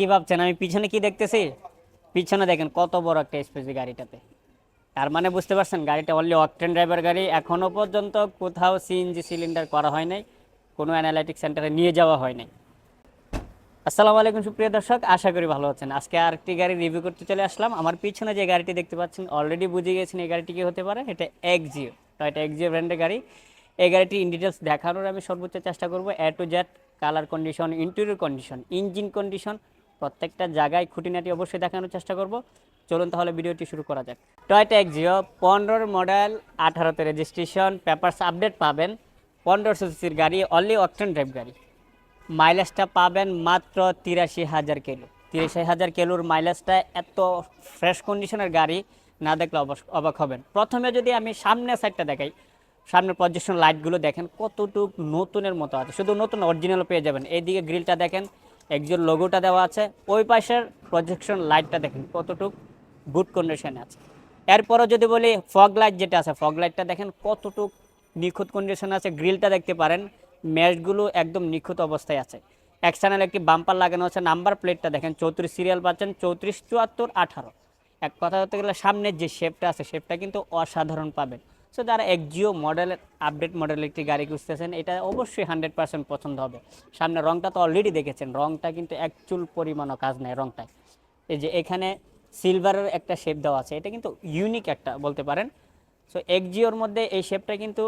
কি ভাবছেন? আমি পিছনে কি দেখতেছি? পিছনে দেখেন কত বড় একটা স্পেস গাড়িটাতে। তার মানে বুঝতে পারছেন, গাড়িটা অনলি অকটেন ড্রাইভার গাড়ি। এখনও পর্যন্ত কোথাও সিএনজি সিলিন্ডার করা হয় নাই, কোনো অ্যানালাইটিক সেন্টারে নিয়ে যাওয়া হয় নাই। আসসালামু আলাইকুম সুপ্রিয় দর্শক, আশা করি ভালো আছেন। আজকে আরেকটি গাড়ি রিভিউ করতে চলে আসলাম। আমার পিছনে যে গাড়িটি দেখতে পাচ্ছেন অলরেডি বুঝে গেছেন এই গাড়িটি কি হতে পারে। এটা এক্সিও এটা এক্সিও ব্র্যান্ডের গাড়ি। এই গাড়িটি ইন ডিটেলস দেখানোর আমি সর্বোচ্চ চেষ্টা করব। A to Z colour condition interior condition engine condition প্রত্যেকটা জায়গায় খুঁটিনাটি অবশ্যই দেখানোর চেষ্টা করব। চলুন তাহলে ভিডিওটি শুরু করা যাক। টয়টা এক্সিও পনেরোর মডেল আঠারোতে রেজিস্ট্রেশন পেপারস আপডেট পাবেন। পনেরো সিসির গাড়ি অনলি অকটেন ড্রাইভ গাড়ি। মাইলেজটা পাবেন মাত্র তিরাশি হাজার কিলো। তিরাশি হাজার কিলোর মাইলেজটা এত ফ্রেশ কন্ডিশনের গাড়ি না দেখলে অবাক হবেন। প্রথমে যদি আমি সামনের সাইডটা দেখাই, সামনের প্রজেকশন লাইটগুলো দেখেন, কতটুক নতুনের মতো আছে। শুধু নতুন অরিজিনাল পেয়ে যাবেন। এইদিকে গ্রিলটা দেখেন একজন লোগোটা দেওয়া আছে। ওই পাশের প্রজেকশন লাইটটা দেখেন কতটুক গুড কন্ডিশনে আছে। এরপরও যদি বলি ফগ লাইট যেটা আছে ফগ লাইটটা দেখেন কতটুক নিখুঁত কন্ডিশন আছে। গ্রিলটা দেখতে পারেন ম্যাশগুলো একদম নিখুঁত অবস্থায় আছে। এক্সটার্নাল একটি বাম্পার লাগানো আছে নাম্বার প্লেটটা দেখেন, চৌত্রিশ সিরিয়াল পাচ্ছেন, চৌত্রিশ, চুয়াত্তর, আঠারো। এক কথা বলতে গেলে সামনের যে শেপটা আছে শেপটা কিন্তু অসাধারণ পাবেন। সো যারা একজিও মডেলের আপডেট মডেলের একটি গাড়ি খুঁজতেছেন। এটা অবশ্যই হান্ড্রেড পার্সেন্ট পছন্দ হবে। সামনে রংটা তো অলরেডি দেখেছেন। রংটা কিন্তু এক চুল পরিমাণও কাজ নেই রংটায়। এই যে এখানে সিলভারের একটা শেপ দেওয়া আছে। এটা কিন্তু ইউনিক একটা বলতে পারেন। সো এক্সজিওর মধ্যে এই শেপটা কিন্তু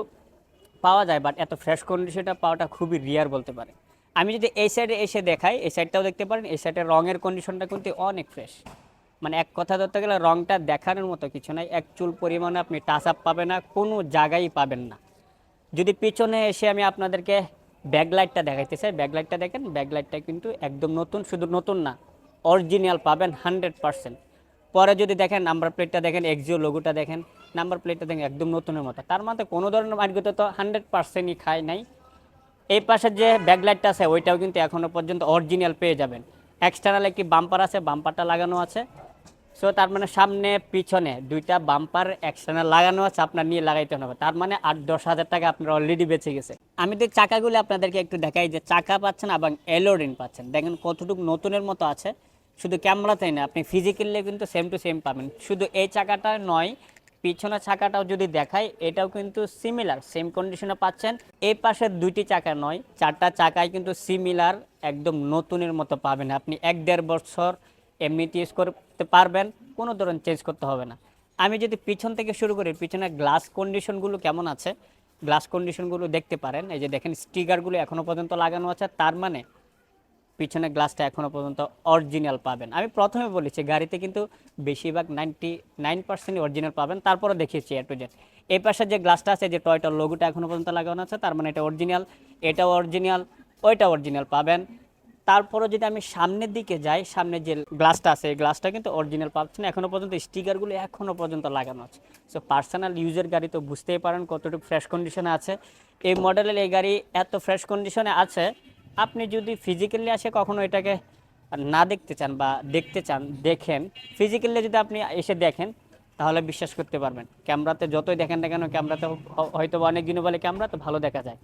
পাওয়া যায় বাট এত ফ্রেশ কন্ডিশনটা পাওয়াটা খুবই রিয়ার বলতে পারে আমি যদি এই সাইডে এসে দেখাই, এই সাইডটাও দেখতে পারেন। এই সাইডের রঙের কন্ডিশনটা কিন্তু অনেক ফ্রেশ মানে এক কথা ধরতে গেলে রঙটা দেখানোর মতো কিছু নাই। এক চুল পরিমাণে আপনি টাচ আপ পাবেন না, কোনো জায়গায় পাবেন না। যদি পিছনে এসে আমি আপনাদেরকে ব্যাকলাইটটা দেখাইতে চাই ব্যাকলাইটটা দেখেন ব্যাকলাইটটা কিন্তু একদম নতুন, শুধু নতুন না অরিজিনাল পাবেন হান্ড্রেড পার্সেন্ট পরে যদি দেখেন নাম্বার প্লেটটা দেখেন এক্সিও লোগোটা দেখেন নাম্বার প্লেটটা দেখেন একদম নতুনের মতো। তার মধ্যে কোনো ধরনের মার্গতে তো হান্ড্রেড পারসেন্টই খায় নাই। এই পাশের যে ব্যাকলাইটটা আছে, ওইটাও কিন্তু এখনও পর্যন্ত অরিজিনাল পেয়ে যাবেন। এক্সটার্নাল একটি বাম্পার আছে? বাম্পারটা লাগানো আছে। সো তার মানে সামনে, পিছনে দুইটা বাম্পার এক্সটার্নাল লাগানো আছে, আপনার নিয়ে লাগাইতে হবে। তার মানে আট দশ হাজার টাকা আপনার অলরেডি বেঁচে গেছে। আমি তো চাকাগুলো আপনাদেরকে একটু দেখাই, যে চাকা পাচ্ছেন এবং এলোরিন পাচ্ছেন। দেখেন কতটুকু নতুনের মতো আছে। শুধু ক্যামেরাতেই না, আপনি ফিজিক্যালি কিন্তু সেম টু সেম পাবেন। শুধু এই চাকাটা নয়, পিছনের চাকাটাও যদি দেখাই, এটাও কিন্তু সিমিলার সেম কন্ডিশনে পাচ্ছেন। এই পাশে দুইটি চাকা নয়, চারটা চাকায় কিন্তু সিমিলার একদম নতুনের মতো পাবেন। আপনি এক দেড় বছর এমনিতে ইউজ করতে পারবেন, কোনো ধরনের চেঞ্জ করতে হবে না। আমি যদি পিছন থেকে শুরু করি পিছনে গ্লাস কন্ডিশনগুলো কেমন আছে? গ্লাস কন্ডিশনগুলো দেখতে পারেন। এই যে দেখেন স্টিকারগুলো এখনও পর্যন্ত লাগানো আছে, তার মানে পিছনে গ্লাসটা এখনও পর্যন্ত অরিজিনাল পাবেন। আমি প্রথমে বলেছি, গাড়িতে কিন্তু বেশিরভাগ নাইনটি নাইন পার্সেন্ট অরিজিনাল পাবেন, তারপরে দেখিয়েছি এ টু জেড এই পাশে যে গ্লাসটা আছে যে টয়টার লোগোটা এখনও পর্যন্ত লাগানো আছে, তার মানে এটা অরিজিনাল এটা অরিজিনাল ওইটা অরিজিনাল পাবেন। তারপরে যদি আমি সামনের দিকে যাই, সামনে যে গ্লাসটা আছে, এই গ্লাসটা কিন্তু অরিজিনাল পাচ্ছি না এখনও পর্যন্ত স্টিকারগুলো এখনও পর্যন্ত লাগানো আছে। সো পার্সোনাল ইউজের গাড়ি তো বুঝতেই পারেন কতটুকু ফ্রেশ কন্ডিশনে আছে। এই মডেলের এই গাড়ি এত ফ্রেশ কন্ডিশনে আছে, আপনি যদি ফিজিক্যালি আসে কখনো এটাকে না দেখতে চান বা দেখতে চান, দেখেন ফিজিক্যালি যদি আপনি এসে দেখেন তাহলে বিশ্বাস করতে পারবেন। ক্যামেরাতে যতই দেখেন না কেন, ক্যামেরাতে হয়তো অনেক দিনও বলে ক্যামেরা, তো ভালো দেখা যায়।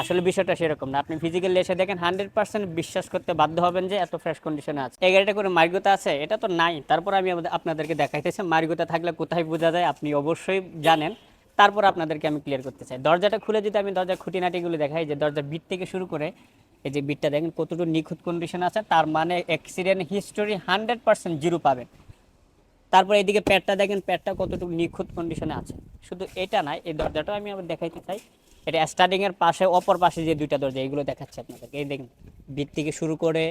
আসলে বিষয়টা সেরকম না। আপনি ফিজিক্যালি এসে দেখেন হান্ড্রেড পার্সেন্ট বিশ্বাস করতে বাধ্য হবেন যে এত ফ্রেশ কন্ডিশনে আছে। এই গাড়িটা করে মার্গতা আছে, এটা তো নাই। তারপর আমি আপনাদেরকে দেখাইতেছি, মার্গতা থাকলে কোথায় বোঝা যায়, আপনি অবশ্যই জানেন। তারপর আপনাদেরকে আমি ক্লিয়ার করতে চাই। দরজাটা খুলে যদি আমি দরজার খুঁটিনাটিগুলো দেখাই, যে দরজার বিট থেকে শুরু করে, এই যে বিটটা দেখেন, কতটুকু নিখুঁত কন্ডিশন আছে, তার মানে accident history hundred percent zero পাবেন। তারপর এদিকে প্যাডটা দেখেন, প্যাডটা কতটুকু নিখুঁত কন্ডিশনে আছে। শুধু এটা নয় এই দরজাটা আমি আবার দেখাইতে চাই। এটা স্টার্টিং এর পাশে, অপর পাশে যে দুইটা দরজা, এগুলো দেখাচ্ছে আপনাদেরকে। এই দেখেন বিট থেকে শুরু করে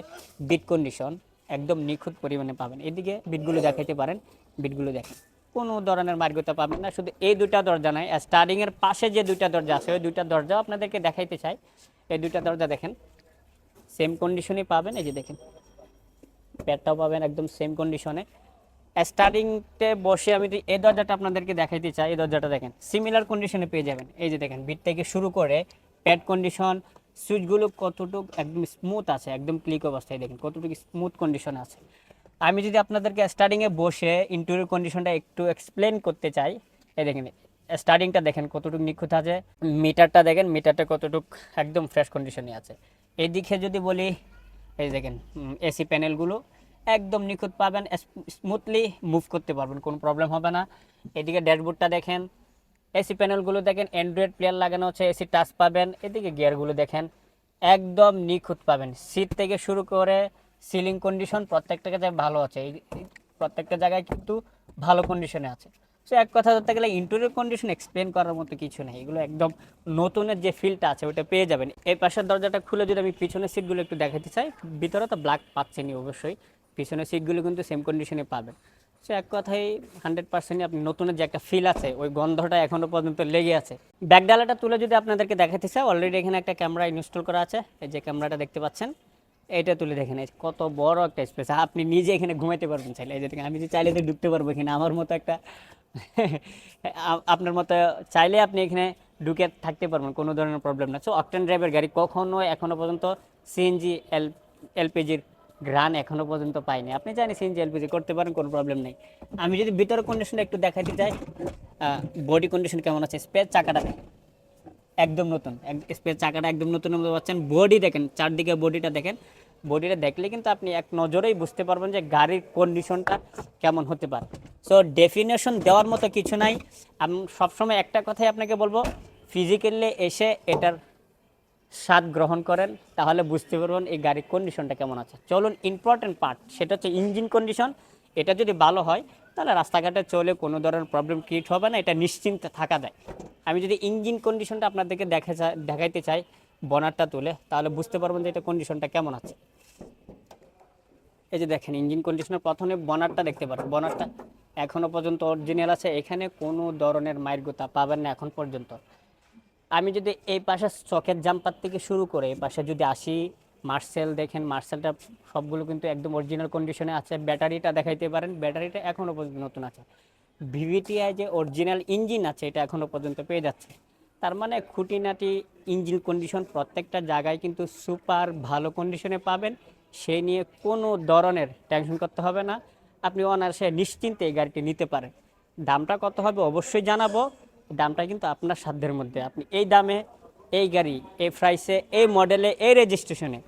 বিট কন্ডিশন একদম নিখুঁত পরিমাণে পাবেন। এদিকে বিটগুলো দেখাইতে পারেন বিটগুলো দেখেন। কোনো ধরনের মার্গতা পাবেন না, শুধু এই দুইটা দরজা নয় স্টার্টিং এর পাশে যে দুইটা দরজা আছে, ওই দুইটা দরজাও আপনাদেরকে দেখাইতে চাই। এই দুইটা দরজা দেখেন সেম কন্ডিশনই পাবেন। এই যে দেখেন, প্যাডটাও পাবেন একদম সেম কন্ডিশনে স্টার্টিংতে বসে আমি এই দরজাটা আপনাদেরকে দেখাইতে চাই, এই দরজাটা দেখেন সিমিলার কন্ডিশনে পেয়ে যাবেন। এই যে দেখেন বিট থেকে শুরু করে প্যাড কন্ডিশন সুইচগুলো কতটুকু একদম স্মুথ আছে, একদম ক্লিক অবস্থায় দেখেন, কতটুকু স্মুথ কন্ডিশন আছে। আমি যদি আপনাদেরকে স্টার্টিংয়ে বসে ইন্টেরিয়র কন্ডিশনটা একটু এক্সপ্লেন করতে চাই, এই দেখেন স্টার্টিংটা দেখেন কতটুকু নিখুঁত আছে মিটারটা দেখেন মিটারটা কতটুকু একদম ফ্রেশ কন্ডিশনে আছে। এদিকে যদি বলি, এই দেখেন এসি প্যানেলগুলো একদম নিখুঁত পাবেন। স্মুথলি মুভ করতে পারবেন, কোনো প্রবলেম হবে না। এদিকে ড্যাশবোর্ডটা দেখেন, এসি প্যানেলগুলো দেখেন, অ্যান্ড্রয়েড প্লেয়ার লাগানো হচ্ছে এসি টাচ পাবেন, এদিকে গিয়ারগুলো দেখেন, একদম নিখুঁত পাবেন। সিট থেকে শুরু করে সিলিং কন্ডিশন প্রত্যেকটা জায়গায় ভালো আছে প্রত্যেকটা জায়গায় কিন্তু ভালো কন্ডিশনে আছে। সো এক কথা ধরতে গেলে ইন্টেরিয়র কন্ডিশন এক্সপ্লেন করার মতো কিছু নেই, এগুলো একদম নতুনের যে ফিলটা আছে ওটা পেয়ে যাবেন। এই পাশের দরজাটা খুলে যদি আমি পিছনের সিটগুলো একটু দেখাতে চাই, ভিতরে তো ব্ল্যাক পাচ্ছেনি অবশ্যই। পিছনের সিটগুলো কিন্তু সেম কন্ডিশনে পাবেন। সো এক কথাই হান্ড্রেড পার্সেন্টই আপনি নতুনের যে একটা ফিল আছে, ওই গন্ধটা এখনও পর্যন্ত লেগে আছে। ব্যাকডালাটা তুলে যদি আপনাদেরকে দেখাতে চাই অলরেডি এখানে একটা ক্যামেরা ইনস্টল করা আছে। এই যে ক্যামেরাটা দেখতে পাচ্ছেন এটা তুলে দেখেন। কত বড় একটা স্পেস আপনি নিজে এখানে ঘুমাইতে পারবেন চাইলে। এই যে আমি যে চাইলে তো ঢুকতে পারব এখানে, আমার মতো একটা আপনার মতো চাইলে আপনি এখানে ঢুকে থাকতে পারবেন, কোনো ধরনের প্রবলেম না। সো অকটেন ড্রাইভের গাড়ি কখনো এখনও পর্যন্ত সিএনজি এল এলপিজির গ্রান এখনও পর্যন্ত পাইনি। আপনি জানেন সিএনজি এলপিজি করতে পারেন, কোনো প্রবলেম নেই। আমি যদি ভিতরের কন্ডিশনটা একটু দেখাতে চাই বডি কন্ডিশন কেমন আছে? স্পেস চাকাটা একদম নতুন। স্পেস চাকাটা একদম নতুন পাচ্ছেন বডি দেখেন, চারদিকে বডিটা দেখেন। বডিটা দেখলে কিন্তু আপনি এক নজরেই বুঝতে পারবেন যে গাড়ির কন্ডিশনটা কেমন হতে পারে। সো ডেফিনেশন দেওয়ার মতো কিছু নাই। আমি সবসময় একটা কথাই আপনাকে বলব ফিজিক্যালি এসে এটার স্বাদ গ্রহণ করেন, তাহলে বুঝতে পারবেন এই গাড়ির কন্ডিশনটা কেমন আছে। চলুন ইম্পর্টেন্ট পার্ট সেটা হচ্ছে ইঞ্জিন কন্ডিশন এটা যদি ভালো হয়, তাহলে রাস্তাঘাটে চলে কোনো ধরনের প্রবলেম ক্রিয়েট হবে না, এটা নিশ্চিন্তে থাকা দেয় আমি যদি ইঞ্জিন কন্ডিশনটা আপনাদেরকে দেখা দেখাইতে চাই, বনারটা তুলে, তাহলে বুঝতে পারবেন যে এটা কন্ডিশনটা কেমন আছে। এই যে দেখেন ইঞ্জিন কন্ডিশনের প্রথমে বনারটা দেখতে পারেন। বনারটা এখনও পর্যন্ত অরিজিনাল আছে। এখানে কোনো ধরনের মায়ের গোতা পাবেন না এখন পর্যন্ত। আমি যদি এই পাশে চকের জাম্পার থেকে শুরু করে এই পাশে যদি আসি মার্সেল দেখেন মার্সেলটা সবগুলো কিন্তু একদম অরিজিনাল কন্ডিশনে আছে। ব্যাটারিটা দেখাইতে পারেন ব্যাটারিটা এখনও পর্যন্ত নতুন আছে। ভিভিটিআই যে অরিজিনাল ইঞ্জিন আছে, এটা এখনও পর্যন্ত পেয়ে যাচ্ছে। তার মানে খুঁটিনাটি ইঞ্জিন কন্ডিশন প্রত্যেকটা জায়গায় কিন্তু সুপার ভালো কন্ডিশনে পাবেন। সেই নিয়ে কোনো ধরনের টেনশন করতে হবে না। আপনি অনায়াসে নিশ্চিন্তে এই গাড়িটি নিতে পারেন। দামটা কত হবে অবশ্যই জানাব। দামটা কিন্তু আপনার সাধ্যের মধ্যে। আপনি এই দামে এই গাড়ি, এই প্রাইসে এই মডেলে এই রেজিস্ট্রেশনে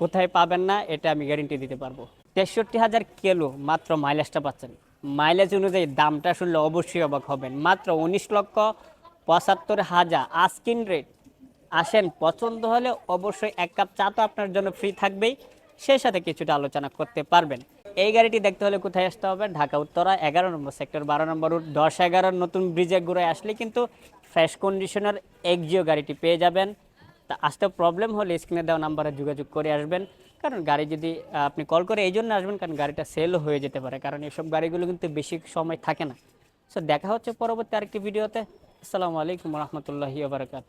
কোথায় পাবেন না, এটা আমি গ্যারেন্টি দিতে পারব। তেষট্টি হাজার কিলো মাত্র মাইলেজটা পাচ্ছেন। মাইলেজ অনুযায়ী দামটা শুনলে অবশ্যই অবাক হবেন। মাত্র উনিশ লক্ষ পঁচাত্তর হাজার আস্কিন রেট আসেন, পছন্দ হলে অবশ্যই এক কাপ চা তো আপনার জন্য ফ্রি থাকবেই। সেই সাথে কিছুটা আলোচনা করতে পারবেন। এই গাড়িটি দেখতে হলে কোথায় আসতে হবে? ঢাকা, উত্তরা, এগারো নম্বর সেক্টর বারো নম্বর রুট দশ এগারোর নতুন ব্রিজে ঘুরে আসলে কিন্তু ফ্রেশ কন্ডিশনার এক্সিও গাড়িটি পেয়ে যাবেন। তা আসতে প্রবলেম হলে স্ক্রিনে দেওয়া নাম্বারে যোগাযোগ করে আসবেন। কারণ গাড়ি যদি আপনি কল করে এই জন্য আসবেন কারণ গাড়িটা সেলও হয়ে যেতে পারে। কারণ এসব গাড়িগুলো কিন্তু বেশি সময় থাকে না। সো দেখা হচ্ছে পরবর্তী আরেকটি ভিডিওতে আসসালামু আলাইকুম রহমতুল্লাহি বারকাত